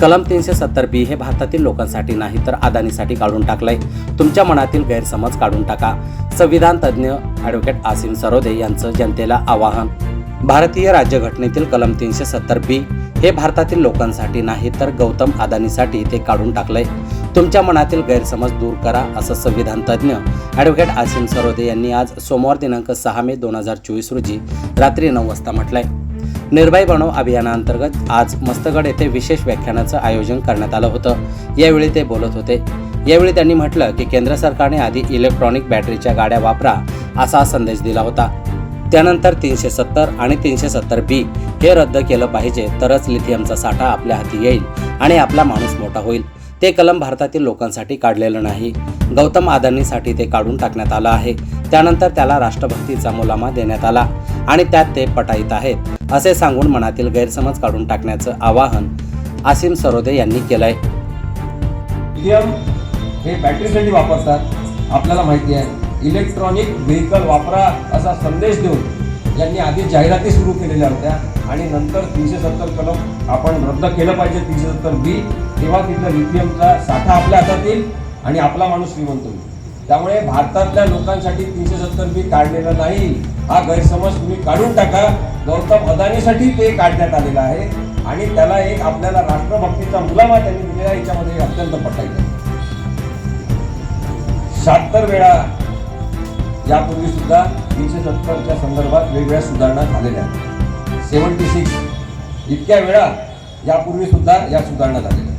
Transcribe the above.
कलम तीनशे सत्तर बी हे भारतातील लोकांसाठी नाही तर अदानीसाठी काढून टाकलंय. तुमच्या मनातील गैरसमज काढून टाका. संविधान तज्ज्ञ ॲडव्होकेट आसिम सरोदे यांचं जनतेला आवाहन. भारतीय राज्यघटनेतील कलम तीनशे सत्तर बी हे भारतातील लोकांसाठी नाही तर गौतम अदानीसाठी ते काढून टाकलंय. तुमच्या मनातील गैरसमज दूर करा असं संविधान तज्ज्ञ ॲडव्होकेट आसिम सरोदे यांनी आज सोमवार दिनांक सहा मे दोन हजार चोवीस रोजी रात्री नऊ वाजता म्हटलंय. निर्भय बनव अभियानाअंतर्गत आज मस्तगड येथे विशेष व्याख्यानाचं आयोजन करण्यात आलं होतं. यावेळी ते बोलत होते. यावेळी त्यांनी म्हटलं की केंद्र सरकारने आधी इलेक्ट्रॉनिक बॅटरीच्या गाड्या वापरा असा संदेश दिला होता. त्यानंतर तीनशे सत्तर आणि तीनशे सत्तर बी हे रद्द केलं पाहिजे तरच लिथियमचा साठा आपल्या हाती येईल आणि आपला माणूस मोठा होईल. ते कलम भारतातील लोकांसाठी काढलेलं नाही. गौतम आदानीसाठी ते काढून टाकण्यात आलं आहे. त्यानंतर त्याला राष्ट्रभक्तीचा मुलामा देण्यात आला आणि त्यात ते पटाईत आहेत. असे सांगून मनातील गैरसमज काढून टाकण्याचं आवाहन आसिम सरोदे यांनी केलंय. लिथियम हे बॅटरीसाठी वापरतात. आपल्याला माहिती आहे इलेक्ट्रॉनिक व्हेकल वापरा असा संदेश देऊन यांनी आधी जाहिराती सुरू केलेल्या होत्या आणि नंतर तीनशे सत्तर कलम आपण रद्द केलं पाहिजे तीनशे सत्तर बी तेव्हा तिथं लिथियमचा साठा आपल्या हातात येईल आणि आपला माणूस श्रीमंत होईल. त्यामुळे भारतातल्या लोकांसाठी तीनशे सत्तर बी काढलेलं नाही. हा गैरसमज तुम्ही काढून टाका. गौतम अदानीसाठी ते काढण्यात आलेलं आहे. आणि त्याला एक आपल्याला राष्ट्रभक्तीचा मुलामा त्यांनी दिलेला याच्यामध्ये अत्यंत पटायचं शहात्तर वेळा यापूर्वी सुद्धा तीनशे सत्तरच्या संदर्भात वेगवेगळ्या सुधारणा झालेल्या आहेत. सेवन्टी सिक्स इतक्या वेळा यापूर्वी सुद्धा या सुधारणा झालेल्या